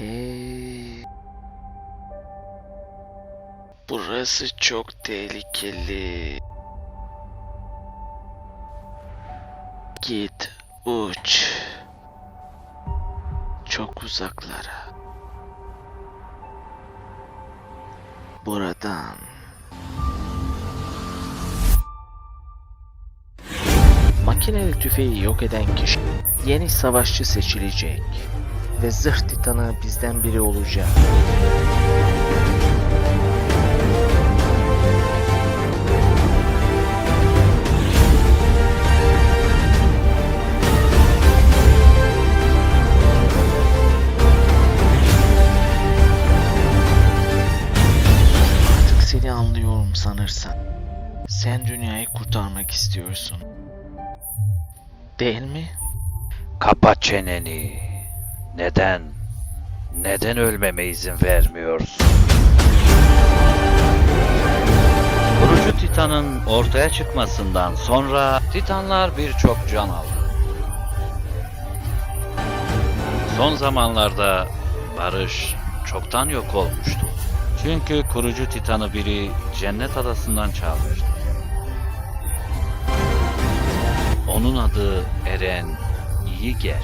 Hey. Burası çok tehlikeli. Git uç. Çok uzaklara. Buradan. Makineli tüfeği yok eden kişi yeni savaşçı seçilecek ve zırh titanı bizden biri olacak. Artık seni anlıyorum sanırsan. Sen dünyayı kurtarmak istiyorsun. Değil mi? Kapa çeneni. Neden? Neden ölmeme izin vermiyorsun? Kurucu Titan'ın ortaya çıkmasından sonra Titanlar birçok can aldı. Son zamanlarda barış çoktan yok olmuştu. Çünkü kurucu Titan'ı biri Cennet Adası'ndan çalmıştı. Onun adı Eren Yiger.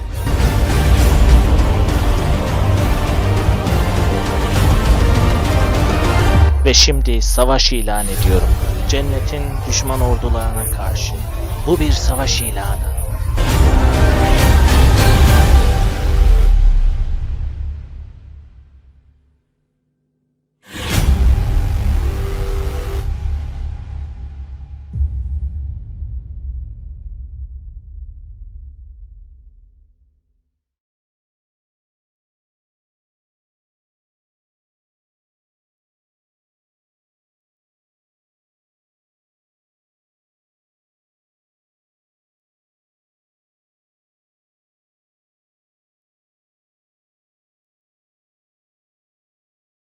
Ve şimdi savaş ilan ediyorum. Cennetin düşman ordularına karşı. Bu bir savaş ilanı.